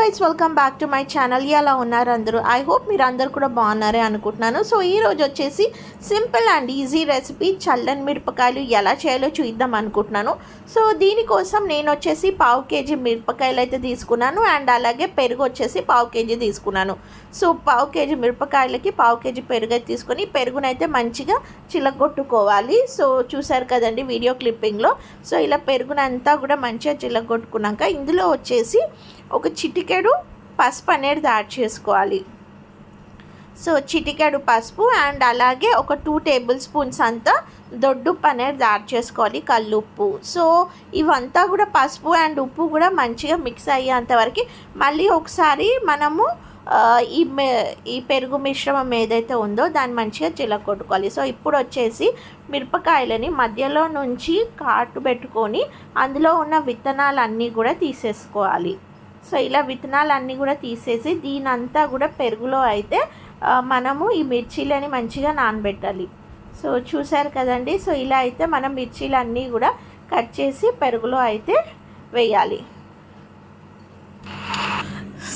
Guys welcome back to my channel ఎలా ఉన్నారు అందరూ? ఐ హోప్ మీరు అందరు కూడా బాగున్నారే అనుకుంటున్నాను. సో ఈ రోజు వచ్చేసి సింపుల్ అండ్ ఈజీ రెసిపీ చల్లని మిరపకాయలు ఎలా చేయాలో చూద్దాం అనుకుంటున్నాను. సో దీనికోసం నేను వచ్చేసి పావు కేజీ మిరపకాయలు అయితే తీసుకున్నాను అండ్ అలాగే పెరుగు వచ్చేసి పావు కేజీ తీసుకున్నాను. సో పావు కేజీ మిరపకాయలకి పావు కేజీ పెరుగు అయితే తీసుకొని పెరుగునైతే మంచిగా చిలగొట్టుకోవాలి. సో చూసారు కదండి వీడియో క్లిప్పింగ్లో సో ఇలా పెరుగునంతా కూడా మంచిగా చిలగొట్టుకున్నాక ఇందులో వచ్చేసి ఒక చిటిక చిటికెడు పసుపు అనేది యాడ్ చేసుకోవాలి. సో చిటికెడు పసుపు అండ్ అలాగే ఒక టూ టేబుల్ స్పూన్స్ అంతా దొడ్డుప్పు అనేది యాడ్ చేసుకోవాలి కల్లుప్పు సో ఇవంతా కూడా పసుపు అండ్ ఉప్పు కూడా మంచిగా మిక్స్ అయ్యేంతవరకు మళ్ళీ ఒకసారి మనము ఈ ఈ పెరుగు మిశ్రమం ఏదైతే ఉందో దాన్ని మంచిగా చిలకొట్టుకోవాలి. సో ఇప్పుడు వచ్చేసి మిరపకాయలని మధ్యలో నుంచి కాటు పెట్టుకొని అందులో ఉన్న విత్తనాలన్నీ కూడా తీసేసుకోవాలి. సో ఇలా విత్తనాలన్నీ కూడా తీసేసి దీనంతా కూడా పెరుగులో అయితే మనము ఈ మిర్చీలని మంచిగా నానబెట్టాలి. సో చూసారు కదండి? సో ఇలా అయితే మనం మిర్చీలన్నీ కూడా కట్ చేసి పెరుగులో అయితే వేయాలి.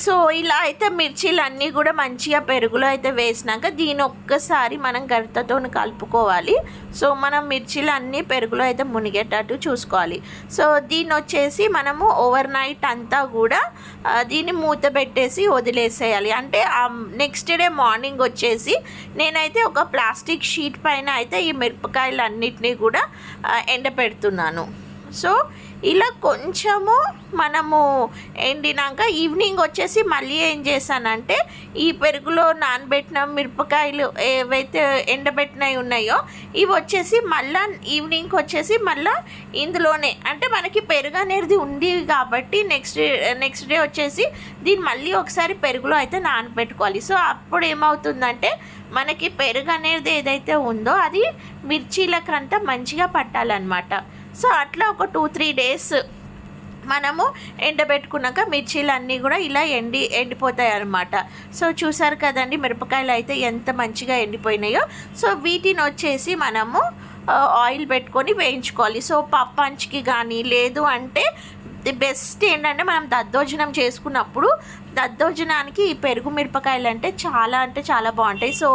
సో ఇలా అయితే మిర్చీలన్నీ కూడా మంచిగా పెరుగులో అయితే వేసినాక దీని ఒక్కసారి మనం గరిటతో కలుపుకోవాలి. సో మనం మిర్చీలు అన్నీ పెరుగులో అయితే మునిగేటట్టు చూసుకోవాలి. సో దీన్ని వచ్చేసి మనము ఓవర్ నైట్ అంతా కూడా దీన్ని మూత పెట్టేసి వదిలేసేయాలి. అంటే నెక్స్ట్ డే మార్నింగ్ వచ్చేసి నేనైతే ఒక ప్లాస్టిక్ షీట్ పైన అయితే ఈ మిరపకాయలు అన్నిటినీ కూడా ఎండపెడుతున్నాను. సో ఇలా కొంచెము మనము ఎండినాక ఈవినింగ్ వచ్చేసి మళ్ళీ ఏం చేశానంటే ఈ పెరుగులో నానబెట్టిన మిరపకాయలు ఏవైతే ఎండబెట్టినవి ఉన్నాయో ఇవి వచ్చేసి మళ్ళా ఈవినింగ్కి వచ్చేసి మళ్ళా ఇందులోనే అంటే మనకి పెరుగు అనేది ఉంది కాబట్టి నెక్స్ట్ నెక్స్ట్ డే వచ్చేసి దీన్ని మళ్ళీ ఒకసారి పెరుగులో అయితే నానబెట్టుకోవాలి. సో అప్పుడు ఏమవుతుందంటే మనకి పెరుగు అనేది ఏదైతే ఉందో అది మిర్చీలకంతా మంచిగా పట్టాలన్నమాట. సో అట్లా ఒక టూ త్రీ డేస్ మనము ఎండబెట్టుకున్నాక మిర్చీలు అన్నీ కూడా ఇలా ఎండి ఎండిపోతాయి అన్నమాట సో చూసారు కదండి మిరపకాయలు అయితే ఎంత మంచిగా ఎండిపోయినాయో. సో వీటిని వచ్చేసి మనము ఆయిల్ పెట్టుకొని వేయించుకోవాలి. సో పప్పంచుకి కానీ లేదు అంటే ది బెస్ట్ ఏంటంటే మనం దద్దోజనం చేసుకున్నప్పుడు దద్దోజనానికి ఈ పెరుగు మిరపకాయలు అంటే చాలా అంటే చాలా బాగుంటాయి. సో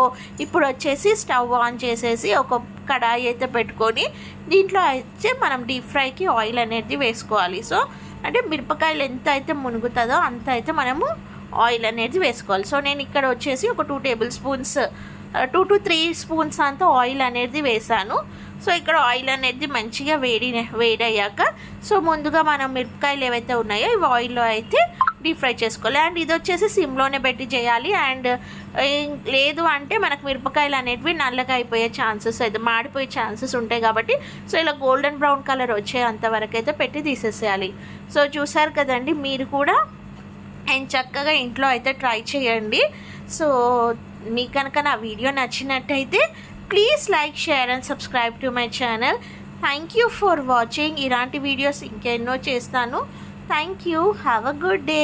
ఇప్పుడు వచ్చేసి స్టవ్ ఆన్ చేసేసి ఒక కడాయి అయితే పెట్టుకొని దీంట్లో అయితే మనం డీప్ ఫ్రైకి ఆయిల్ అనేది వేసుకోవాలి. సో అంటే మిరపకాయలు ఎంత అయితే మునుగుతుందో అంత అయితే మనము ఆయిల్ అనేది వేసుకోవాలి. సో నేను ఇక్కడ వచ్చేసి ఒక two tablespoons two to three spoons అంతా ఆయిల్ అనేది వేసాను. సో ఇక్కడ ఆయిల్ అనేది మంచిగా వేడి వేడయ్యాక సో ముందుగా మనం మిరపకాయలు ఏవైతే ఉన్నాయో ఇవి ఆయిల్లో అయితే డీప్ ఫ్రై చేసుకోవాలి. అండ్ ఇది వచ్చేసి సిమ్లోనే పెట్టి చేయాలి. అండ్ లేదు అంటే మనకు మిరపకాయలు అనేటివి నల్లగా అయిపోయే ఛాన్సెస్ అయితే మాడిపోయే ఛాన్సెస్ ఉంటాయి కాబట్టి సో ఇలా గోల్డెన్ బ్రౌన్ కలర్ వచ్చేంత వరకు అయితే పెట్టి తీసేసేయాలి. సో చూసారు కదండి మీరు కూడా అండ్ చక్కగా ఇంట్లో అయితే ట్రై చేయండి. సో మీకు కనుక నా వీడియో నచ్చినట్టయితే please like share and subscribe to my channel. Thank you for watching ఇలాంటి వీడియోస్ ఇంకెన్నో చేస్తాను. Thank you have a good day